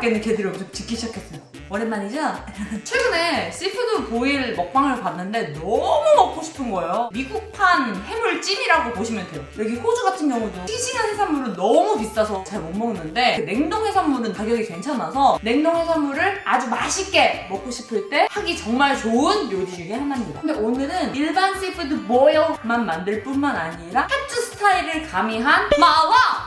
밖에 있는 개들이 엄청 짖기 시작했어요. 오랜만이죠? 최근에 시푸드 보일 먹방을 봤는데 너무 먹고 싶은 거예요. 미국판 해물찜이라고 보시면 돼요. 여기 호주 같은 경우도 싱싱한 해산물은 너무 비싸서 잘 못 먹는데 그 냉동 해산물은 가격이 괜찮아서 냉동 해산물을 아주 맛있게 먹고 싶을 때 하기 정말 좋은 요리 중에 하나입니다. 근데 오늘은 일반 시푸드 보일만 만들 뿐만 아니라 하트 스타일을 가미한 마와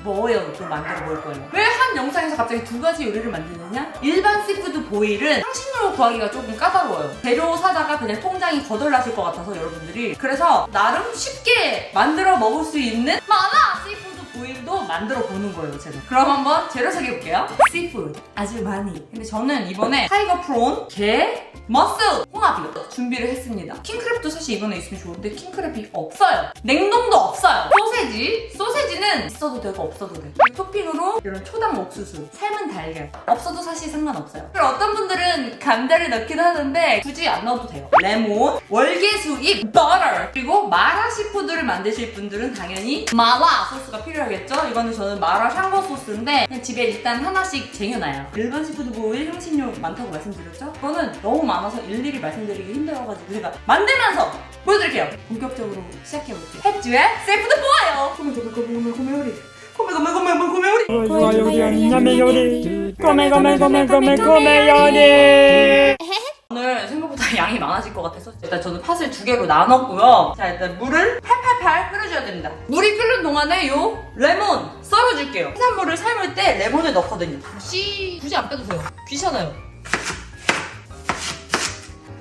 시푸드 보일도 만들어 볼 거예요. 왜 한 영상에서 갑자기 두 가지 요리를 만드느냐? 일반 시푸드 보일은 향신료 구하기가 조금 까다로워요. 재료 사다가 그냥 통장이 거덜나실 것 같아서 여러분들이 그래서 나름 쉽게 만들어 먹을 수 있는 마라 시푸드 보일도 만들어 보는 거예요, 제가. 그럼 한번 재료 소개해 볼게요. 시푸드 아주 많이. 근데 저는 이번에 타이거 프론, 게, 머스, 홍합이요. 준비를 했습니다. 킹크랩도 사실 이번에 있으면 좋은데 킹크랩이 없어요. 냉동도 없어요. 소세지, 소세지는 있어도 되고 없어도 돼. 토핑으로 이런 초당 옥수수, 삶은 달걀. 없어도 사실 상관없어요. 그리고 어떤 분들은 감자를 넣긴 하는데 굳이 안 넣어도 돼요. 레몬, 월계수잎, 버터. 그리고 마라 시푸드를 만드실 분들은 당연히 마라 소스가 필요하겠죠? 이거는 저는 마라 샹궈 소스인데 그냥 집에 일단 하나씩 쟁여놔요. 일반 시푸드 보일 향신료 많다고 말씀드렸죠? 이거는 너무 많아 서 일일이 말씀드리기 힘들어가지고 제가 만들면서 보여드릴게요. 본격적으로 시작해볼게요. 햇주의 세푸드 보아요. 고메 고메 고메 고메 고메 요리. 고메 고메 고메 고메 고메 요리. 좋아 요리 남의 요리 꼬매 꼬매 꼬매 꼬매 꼬매 요리 오늘 생각보다 양이 많아질 것 같아서 일단 저는 팥을 두 개로 나눴고요. 자 일단 물을 팔팔팔 끓여줘야 됩니다. 물이 끓는 동안에 요 레몬 썰어줄게요. 해산물을 삶을 때 레몬을 넣거든요. 씨 굳이 안 빼도 돼요. 귀찮아요.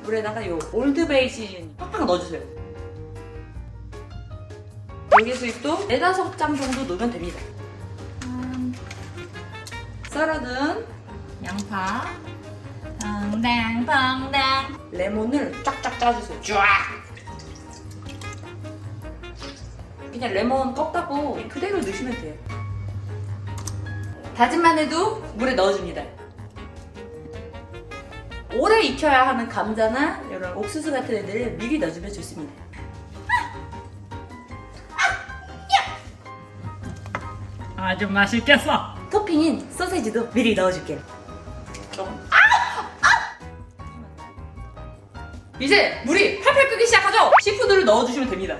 물에다가 요 올드 베이 시즌 팍팍 넣어주세요. 여기 수잎도 네다섯 장 정도 넣으면 됩니다. 음, 썰어둔 양파 펑당 펑당 레몬을 쫙쫙 짜주세요. 쫙! 그냥 레몬 껍다고 그대로 넣으시면 돼요. 다진 마늘도 물에 넣어줍니다. 오래 익혀야 하는 감자나 이런 옥수수 같은 애들을 미리 넣어주면 좋습니다. 아주 맛있겠어 토핑인 소세지도 미리 넣어줄게요. 좀. 이제 물이 팔팔 끓기 시작하죠? 시푸드를 넣어주시면 됩니다.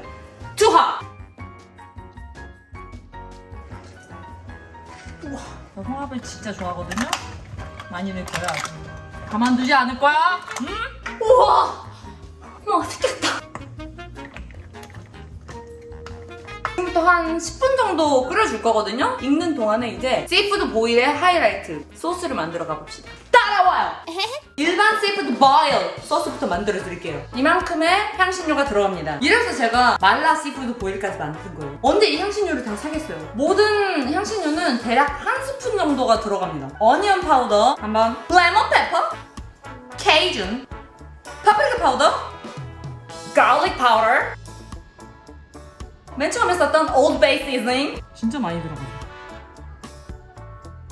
투하! 저 홍합을 진짜 좋아하거든요 많이 거야 가만두지 않을 거야 응? 우와! 맛있겠다. 지금부터 한 10분 정도 끓여줄 거거든요? 익는 동안에 이제 시푸드 보일의 하이라이트 소스를 만들어 가봅시다. 따라와요! 일반 시푸드 보일 소스부터 만들어 드릴게요. 이만큼의 향신료가 들어갑니다. 이래서 제가 말라 시푸드 보일까지 만든 거예요. 언제 이 향신료를 다 사겠어요? 모든 향신료는 대략 한 스푼 정도가 들어갑니다. 어니언 파우더, 한번 레몬 페퍼, 케이준, 파프리카 파우더, garlic powder, 맨 처음에 썼던 Old Bay seasoning, 진짜 많이 들어가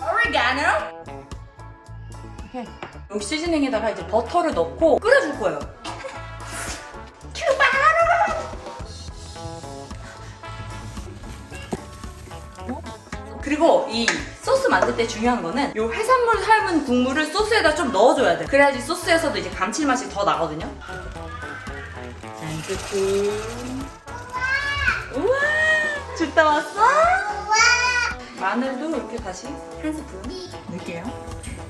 oregano. 오케이. 이 시즈닝에다가 이제 버터를 넣고 끓여줄 거예요. 그리고 이 소스 만들 때 중요한 거는 이 해산물 삶은 국물을 소스에다 좀 넣어줘야 돼. 그래야지 소스에서도 이제 감칠맛이 더 나거든요. 짠뜨끔. 우와! 죽다 왔어? 마늘도 이렇게 다시 한 스푼. 넣을게요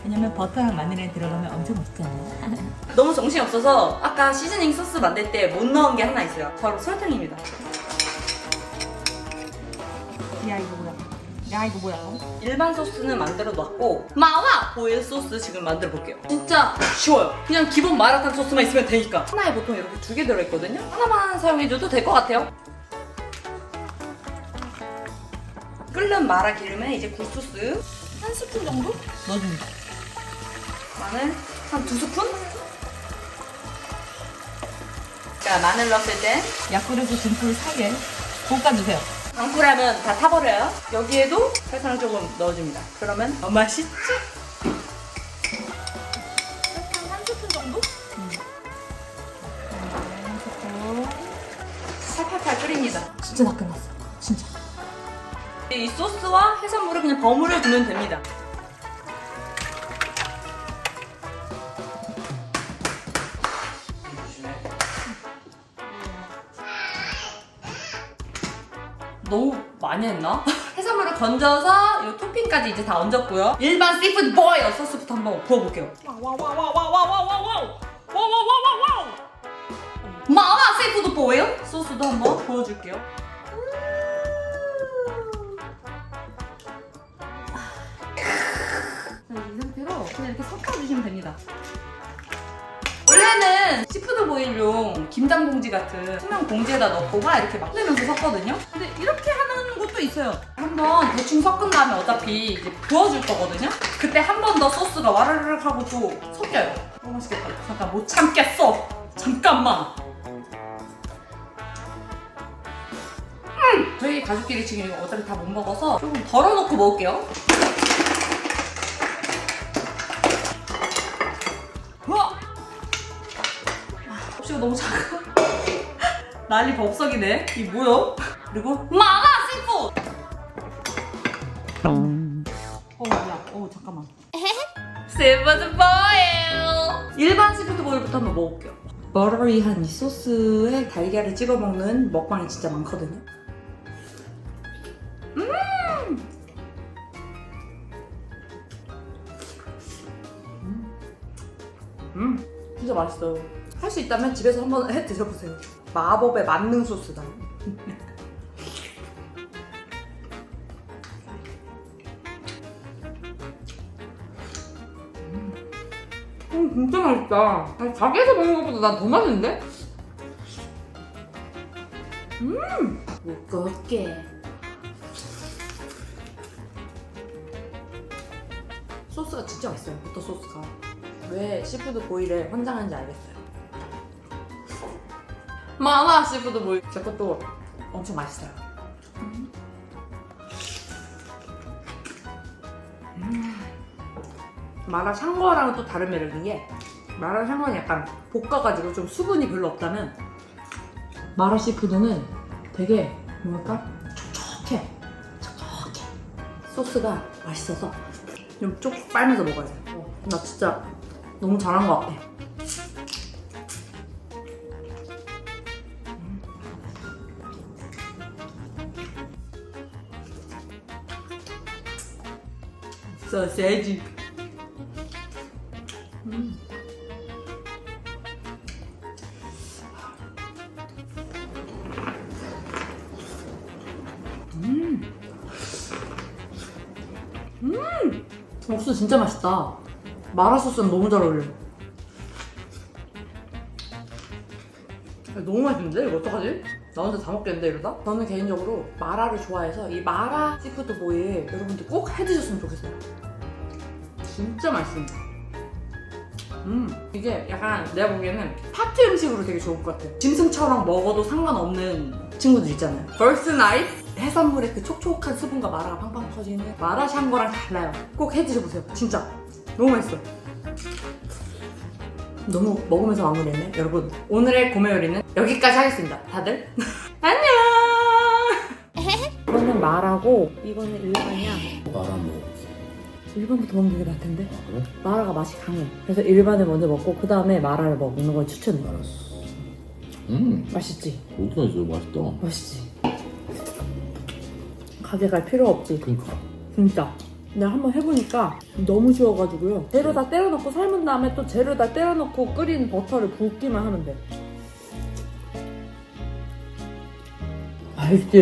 왜냐면 버터랑 마늘에 들어가면 엄청 맛있잖아요 너무 정신이 없어서 아까 시즈닝 소스 만들 때 못 넣은 게 하나 있어요. 바로 설탕입니다. 야 이거 뭐야 야 이거 뭐야 일반 소스는 만들어 놨고 마와 보일 소스 지금 만들어 볼게요. 진짜 쉬워요. 그냥 기본 마라탕 소스만 있으면 되니까. 하나에 보통 이렇게 두 개 들어있거든요. 하나만 사용해줘도 될 것 같아요. 끓는 마라 기름에 이제 굴소스 한 스푼 정도? 넣어줍니다 마늘 한 두 스푼? 자 마늘 넣었을 때 약불에서 중불 사이에 볶아주세요 방풀하면 다 타버려요. 여기에도 설탕을 조금 넣어줍니다. 그러면 더 맛있지? 설탕 한 스푼 정도? 팔팔팔 끓입니다. 진짜 다 끝났어 진짜 이 소스와 해산물을 그냥 버무려 주면 됩니다. 너무 많이 했나? 해산물을 건져서 이 토핑까지 이제 다 얹었고요. 일반 씨푸드 보일 소스부터 한번 부어볼게요. 마마 씨푸드 보일 소스도 한번 부어줄게요. 자, 이 상태로 그냥 이렇게 섞어주시면 됩니다. 원래는 시푸드 보일용 김장 봉지 같은 투명 봉지에다 넣고 막 이렇게 막 흘리면서 섞거든요. 근데 이렇게 하는 것도 있어요. 한번 대충 섞은 다음에 어차피 이제 부어줄 거거든요. 그때 한 번 더 소스가 와르르 하고 또 섞여요. 너무 맛있겠다. 잠깐 못 참겠어. 잠깐만. 음! 저희 가족끼리 지금 이거 어차피 다 못 먹어서 조금 덜어놓고 먹을게요. 혹시가 너무 작아. 난리 법석이네. 이 뭐야? 그리고 마라 씨푸드. 어 뭐야? 어 잠깐만. 씨푸드 보일. 일반 씨푸드 보일부터 한번 먹어볼게요. 버러리한 이 소스에 달걀을 찍어 먹는 먹방이 진짜 많거든요. 음, 진짜 맛있어요. 할 수 있다면 집에서 한번 해 드셔보세요. 마법의 만능 소스다. 음, 진짜 맛있다. 아니, 가게에서 먹는 것보다 난 더 맛있는데? 음, 무겁게. 소스가 진짜 맛있어요. 버터 소스가. 왜 시푸드 보일에 환장하는지 알겠어요. 마마 시푸드 보일. 제 것도 엄청 맛있어요. 음. 마라 샹궈랑은 또 다른 매력인 게 마라 샹궈는 약간 볶아가지고 좀 수분이 별로 없다면 마라 시푸드는 되게 뭐랄까 촉촉해 촉촉해 소스가 맛있어서 좀 쪽 빨면서 먹어야 돼. 어, 나 진짜 너무 잘한 것 같아. 소세지. 음. 음. 음. 옥수수 진짜 맛있다. 마라 소스는 너무 잘 어울려. 너무 맛있는데? 이거 어떡하지? 나 혼자 다 먹겠는데 이러다? 저는 개인적으로 마라를 좋아해서 이 마라 시푸드 보일 여러분들 꼭 해드셨으면 좋겠어요. 진짜 맛있습니다. 음, 이게 약간 내가 보기에는 파티 음식으로 되게 좋을 것 같아. 짐승처럼 먹어도 상관없는 친구들 있잖아요. 벌스 나잇 해산물의 그 촉촉한 수분과 마라가 팡팡 터지는 마라 샹궈랑 달라요. 꼭 해드셔보세요. 진짜 너무 맛있어. 너무 먹으면서 마무리했네. 여러분 오늘의 고메 요리는 여기까지 하겠습니다. 다들 안녕. 이거는 마라고 이거는 일반이야. 마라 먹어. 일반부터 먹는 게 나을 텐데. 아, 그래? 마라가 맛이 강해. 그래서 일반을 먼저 먹고 그 다음에 마라를 먹는 걸 추천해. 알았어. 음, 맛있지? 어디가 있어? 맛있다. 맛있지? 가게 갈 필요 없지. 그니까. 진짜. 내가 한번 해보니까 너무 쉬워가지고요. 재료 다 때려넣고 삶은 다음에 또 재료 다 때려넣고 끓인 버터를 붓기만 하면 돼. 맛있지?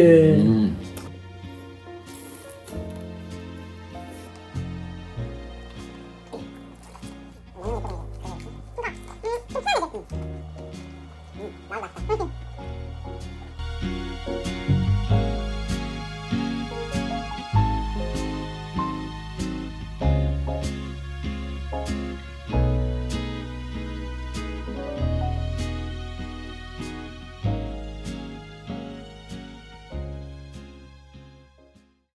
음,